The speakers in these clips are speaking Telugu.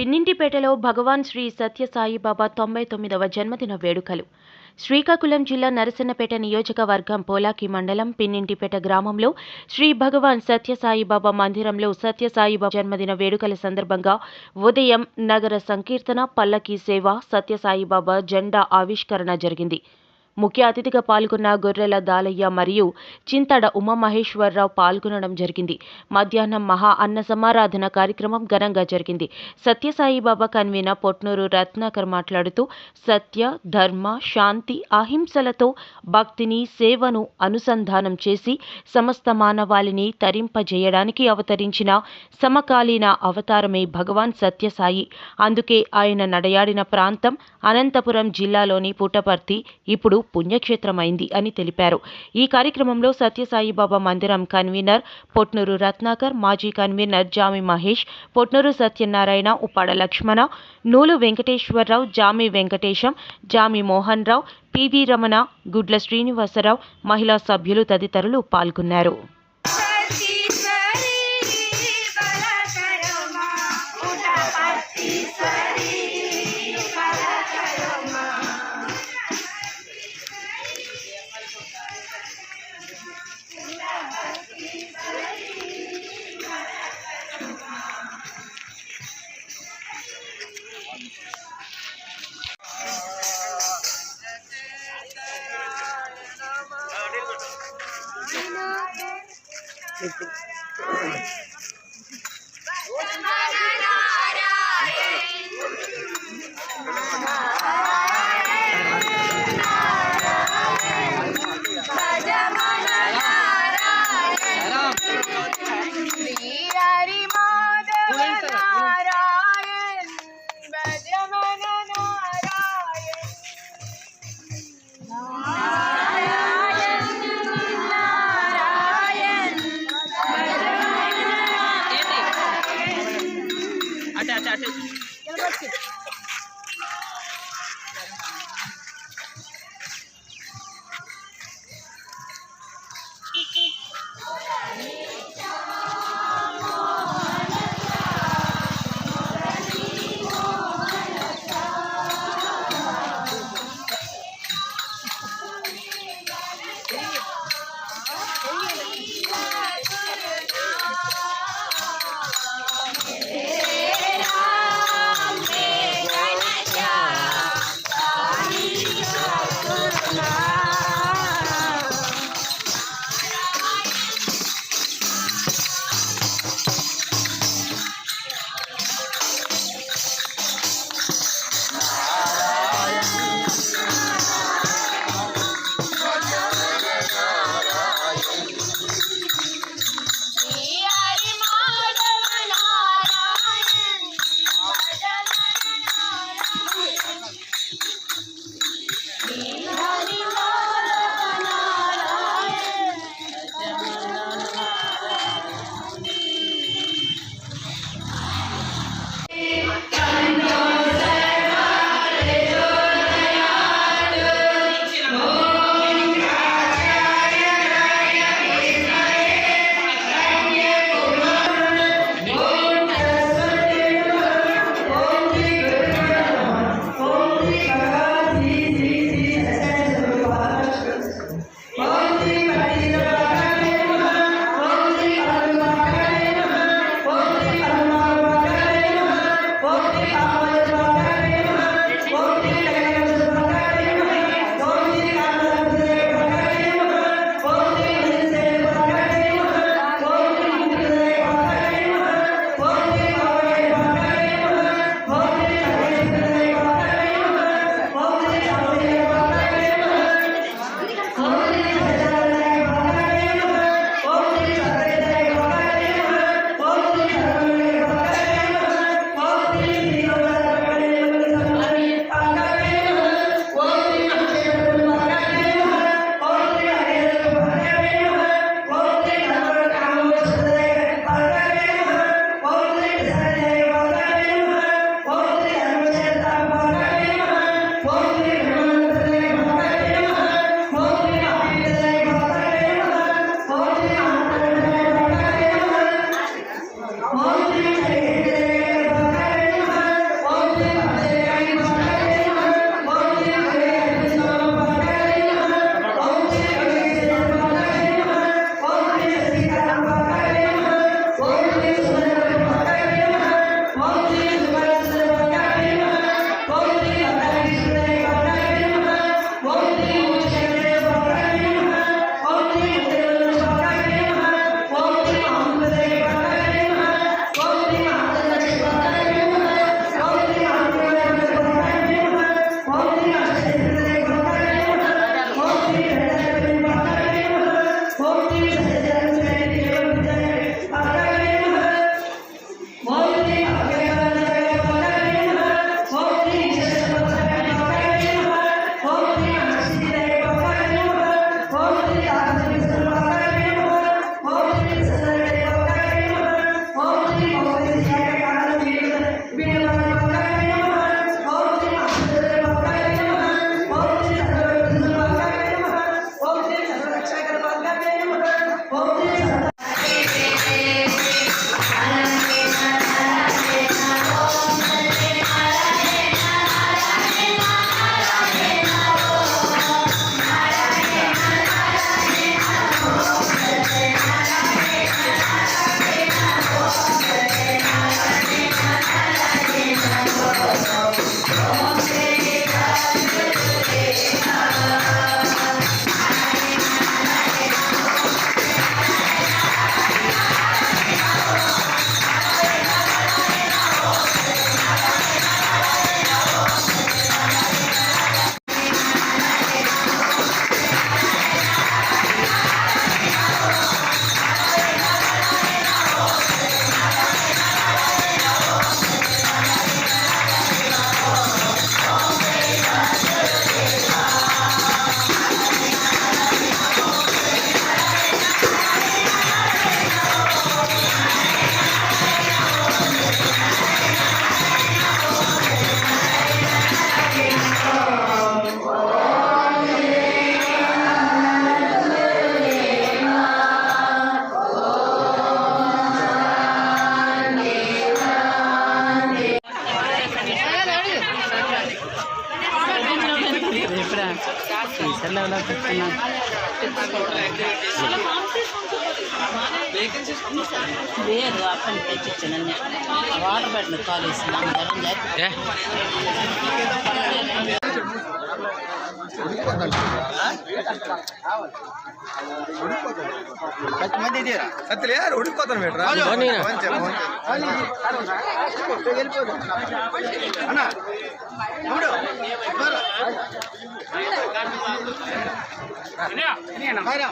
పిన్నింటిపేటలో భగవాన్ శ్రీ సత్యసాయిబాబా తొంభై తొమ్మిదవ జన్మదిన వేడుకలు. శ్రీకాకుళం జిల్లా నరసన్నపేట నియోజకవర్గం పోలాకి మండలం పిన్నింటిపేట గ్రామంలో శ్రీ భగవాన్ సత్యసాయిబాబా మందిరంలో సత్యసాయిబాబా జన్మదిన వేడుకల సందర్భంగా ఉదయం నగర సంకీర్తన పల్లకీ సేవ సత్యసాయిబాబా జెండా ఆవిష్కరణ జరిగింది. ముఖ్య అతిథిగా పాల్గొన్న గొర్రెల దాలయ్య మరియు చింతడ ఉమామహేశ్వరరావు పాల్గొనడం జరిగింది. మధ్యాహ్నం మహా అన్న సమారాధన కార్యక్రమం ఘనంగా జరిగింది. సత్యసాయిబాబా కన్వీనర్ పొట్నూరు రత్నాకర్ మాట్లాడుతూ సత్య ధర్మ శాంతి అహింసలతో భక్తిని సేవను అనుసంధానం చేసి సమస్త మానవాళిని తరింపజేయడానికి అవతరించిన సమకాలీన అవతారమే భగవాన్ సత్యసాయి. అందుకే ఆయన నడయాడిన ప్రాంతం అనంతపురం జిల్లాలోని పుట్టపర్తి. ఇప్పుడు పుణ్యక్షేత్రమైంది అని తెలిపారు. ఈ కార్యక్రమంలో సత్యసాయిబాబా మందిరం కన్వీనర్ పొట్నూరు రత్నాకర్ మాజీ convener Jami Mahesh Potnuru Satyanarayana Uppada Lakshmana Nulu Venkateswararao Jami Venkatesam Jami Mohan Rao P V Ramana Gudla Srinivasarao మహిళా సభ్యులు తదితరులు పాల్గొన్నారు. లేదు అక్కడ తెచ్చిచ్చాను వాటర్ పెట్టిన కాలేసి ಮಂದಿ ಇದೀರಾ ಸತ್ತಲಿ ಯಾರು ಹುಡುಕೋತಾನೆ ಬೇಡ್ರ ಅಣ್ಣ ನೋಡು ಬರ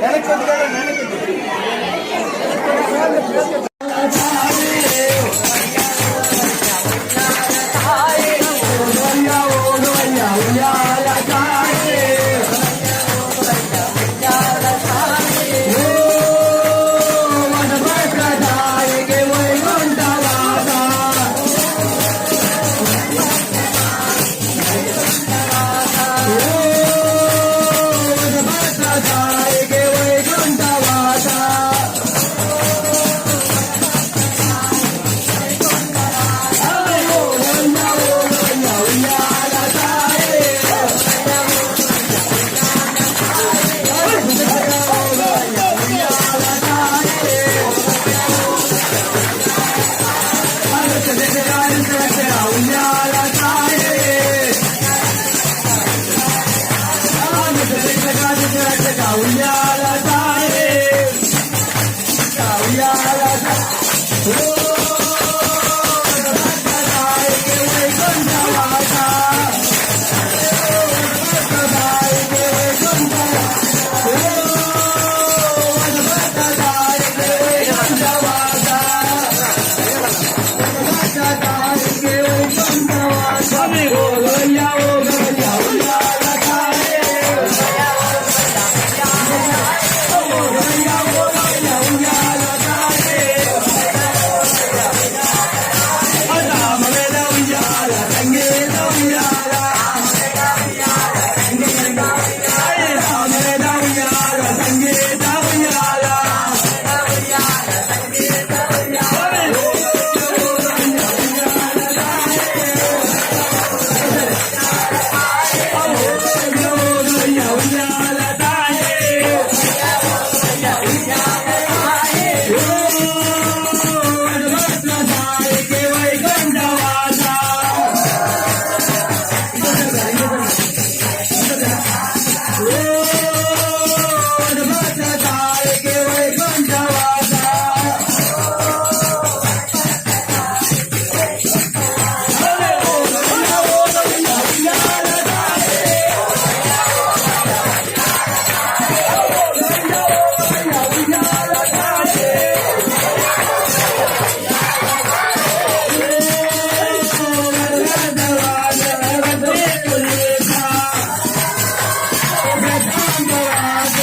எனக்கு